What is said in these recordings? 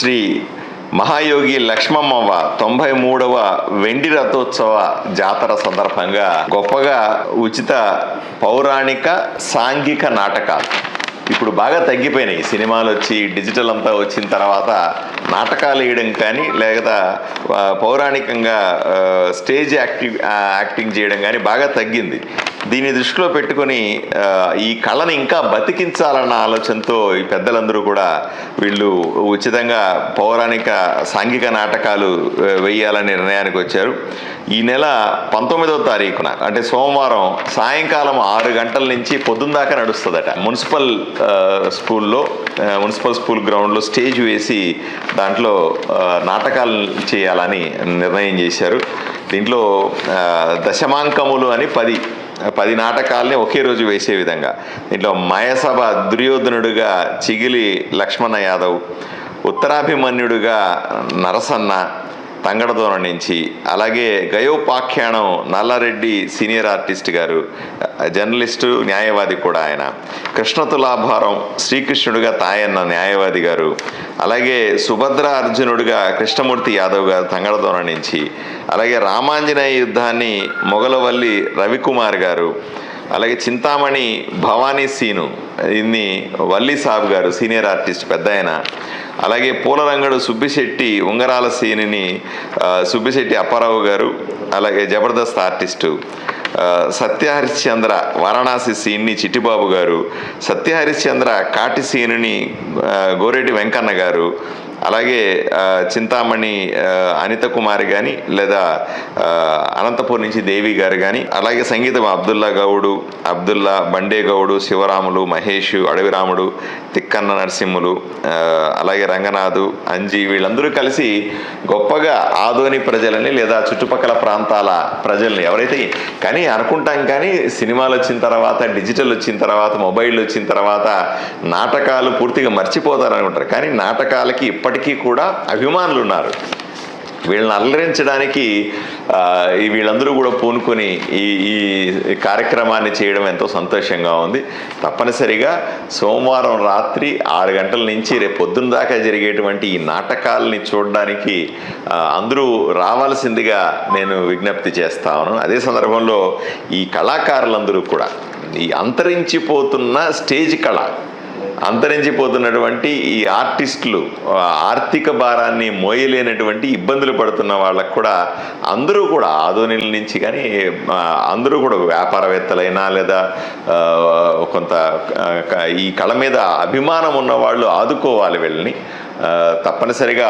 శ్రీ మహాయోగి లక్ష్మమ్మవ తొంభై మూడవ వెండి రథోత్సవ జాతర సందర్భంగా గొప్పగా ఉచిత పౌరాణిక సాంఘిక నాటకాలు. ఇప్పుడు బాగా తగ్గిపోయినాయి. సినిమాలు వచ్చి డిజిటల్ అంతా వచ్చిన తర్వాత నాటకాలు వేయడం కానీ లేదా పౌరాణికంగా స్టేజ్ యాక్టివ్ యాక్టింగ్ చేయడం కానీ బాగా తగ్గింది. దీన్ని దృష్టిలో పెట్టుకొని ఈ కళను ఇంకా బతికించాలన్న ఆలోచనతో ఈ పెద్దలందరూ కూడా వీళ్ళు ఉచితంగా పౌరాణిక సాంఘిక నాటకాలు వేయాలనే నిర్ణయానికి వచ్చారు. ఈ నెల పంతొమ్మిదవ తారీఖున అంటే సోమవారం సాయంకాలం ఆరు గంటల నుంచి పొద్దున్న దాకా నడుస్తుందట. మున్సిపల్ స్కూల్లో మున్సిపల్ స్కూల్ గ్రౌండ్లో స్టేజ్ వేసి దాంట్లో నాటకాలు చేయాలని నిర్ణయం చేశారు. దీంట్లో దశమాంకములు అని పది పది నాటకాలని ఒకే రోజు వేసే విధంగా. దీంట్లో మయసభ దుర్యోధనుడుగా చిగిలి లక్ష్మణ యాదవ్ ఉత్తరాభిమన్యుడుగా నరసన్న తంగడదోన నుంచి. అలాగే గయోపాఖ్యానం నల్లారెడ్డి సీనియర్ ఆర్టిస్ట్ గారు జర్నలిస్టు న్యాయవాది కూడా ఆయన. కృష్ణ తులాభారం శ్రీకృష్ణుడిగా తాయన్న న్యాయవాది గారు. అలాగే సుభద్ర అర్జునుడిగా కృష్ణమూర్తి యాదవ్ గారు తంగడదోన నుంచి. అలాగే రామాంజనేయ యుద్ధాన్ని మొగలవల్లి రవికుమార్ గారు. అలాగే చింతామణి భవానీ సీను ఇన్ని వల్లి సాబ్ గారు సీనియర్ ఆర్టిస్ట్ పెద్ద ఆయన. అలాగే పూలరంగడు సుబ్బిశెట్టి ఉంగరాల సీనిని సుబ్బిశెట్టి అప్పారావు గారు అలాగే జబర్దస్త్ ఆర్టిస్టు సత్యహరిశ్చంద్ర వారణాసి సీన్ని చిట్టిబాబు గారు సత్యహరిశ్చంద్ర కాటి సీనుని గోరెడ్డి వెంకన్న గారు అలాగే చింతామణి అనిత కుమారి కానీ లేదా అనంతపూర్ నుంచి దేవి గారు కానీ అలాగే సంగీతం అబ్దుల్లా గౌడు అబ్దుల్లా బండే గౌడు శివరాములు మహేష్ అడవిరాముడు తిక్కన్న నరసింహులు అలాగే రంగనాథు అంజి వీళ్ళందరూ కలిసి గొప్పగా ఆదోని ప్రజలని లేదా చుట్టుపక్కల ప్రాంతాల ప్రజల్ని ఎవరైతే కానీ అనుకుంటాం కానీ సినిమాలు వచ్చిన తర్వాత డిజిటల్ వచ్చిన తర్వాత మొబైల్ వచ్చిన తర్వాత నాటకాలు పూర్తిగా మర్చిపోతారు అనుకుంటారు కానీ నాటకాలకి ఇప్పటికీ కూడా అభిమానులు ఉన్నారు వీళ్ళని అల్లరించడానికి ఈ వీళ్ళందరూ కూడా పూనుకొని ఈ ఈ కార్యక్రమాన్ని చేయడం ఎంతో సంతోషంగా ఉంది. తప్పనిసరిగా సోమవారం రాత్రి ఆరు గంటల నుంచి రేపు పొద్దున్న దాకా జరిగేటువంటి ఈ నాటకాలని చూడడానికి అందరూ రావాల్సిందిగా నేను విజ్ఞప్తి చేస్తా ఉన్నాను. అదే సందర్భంలో ఈ కళాకారులందరూ కూడా ఈ అంతరించిపోతున్న స్టేజ్ కళ అంతరించిపోతున్నటువంటి ఈ ఆర్టిస్టులు ఆర్థిక భారాన్ని మోయలేనటువంటి ఇబ్బందులు పడుతున్న వాళ్ళకు కూడా అందరూ కూడా ఆధునిల నుంచి కానీ అందరూ కూడా వ్యాపారవేత్తలైనా లేదా కొంత ఈ కళ మీద అభిమానం ఉన్న వాళ్ళు ఆదుకోవాలి వీళ్ళని. తప్పనిసరిగా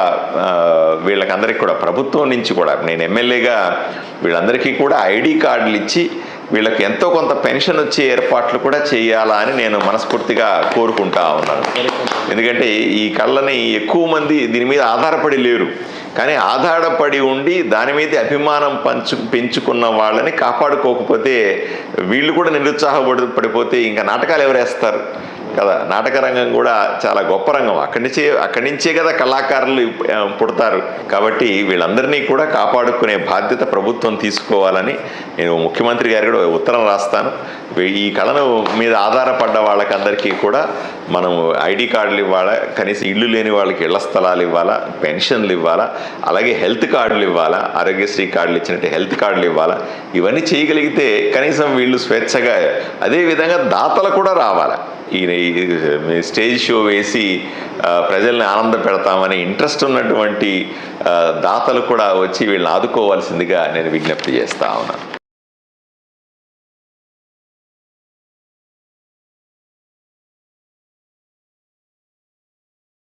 వీళ్ళకందరికీ కూడా ప్రభుత్వం నుంచి కూడా నేను ఎమ్మెల్యేగా వీళ్ళందరికీ కూడా ఐడి కార్డులు ఇచ్చి వీళ్ళకి ఎంతో కొంత పెన్షన్ వచ్చే ఏర్పాట్లు కూడా చేయాలా అని నేను మనస్ఫూర్తిగా కోరుకుంటా ఉన్నాను. ఎందుకంటే ఈ కళ్ళని ఎక్కువ మంది దీని మీద ఆధారపడి లేరు. కానీ ఆధారపడి ఉండి దాని మీద అభిమానం పంచు పెంచుకున్న వాళ్ళని కాపాడుకోకపోతే వీళ్ళు కూడా నిరుత్సాహపడి పడిపోతే ఇంకా నాటకాలు ఎవరేస్తారు? కదా నాటక రంగం కూడా చాలా గొప్ప రంగం. అక్కడి నుంచే అక్కడి నుంచే కదా కళాకారులు పుడతారు. కాబట్టి వీళ్ళందరినీ కూడా కాపాడుకునే బాధ్యత ప్రభుత్వం తీసుకోవాలని నేను ముఖ్యమంత్రి గారికి కూడా ఉత్తరం రాస్తాను. ఈ కళను మీద ఆధారపడ్డ వాళ్ళకందరికీ కూడా మనం ఐడి కార్డులు ఇవ్వాలా కనీసం ఇల్లు లేని వాళ్ళకి ఇళ్ళ స్థలాలు ఇవ్వాలా పెన్షన్లు ఇవ్వాలా అలాగే హెల్త్ కార్డులు ఇవ్వాలా ఆరోగ్యశ్రీ కార్డులు ఇచ్చినట్టు హెల్త్ కార్డులు ఇవ్వాలా ఇవన్నీ చేయగలిగితే కనీసం వీళ్ళు స్వేచ్ఛగా అదేవిధంగా దాతలు కూడా రావాలా. ఈయన స్టేజ్ షో వేసి ప్రజల్ని ఆనంద పెడతామని ఇంట్రెస్ట్ ఉన్నటువంటి దాతలు కూడా వచ్చి వీళ్ళని ఆదుకోవాల్సిందిగా నేను విజ్ఞప్తి చేస్తా ఉన్నాను.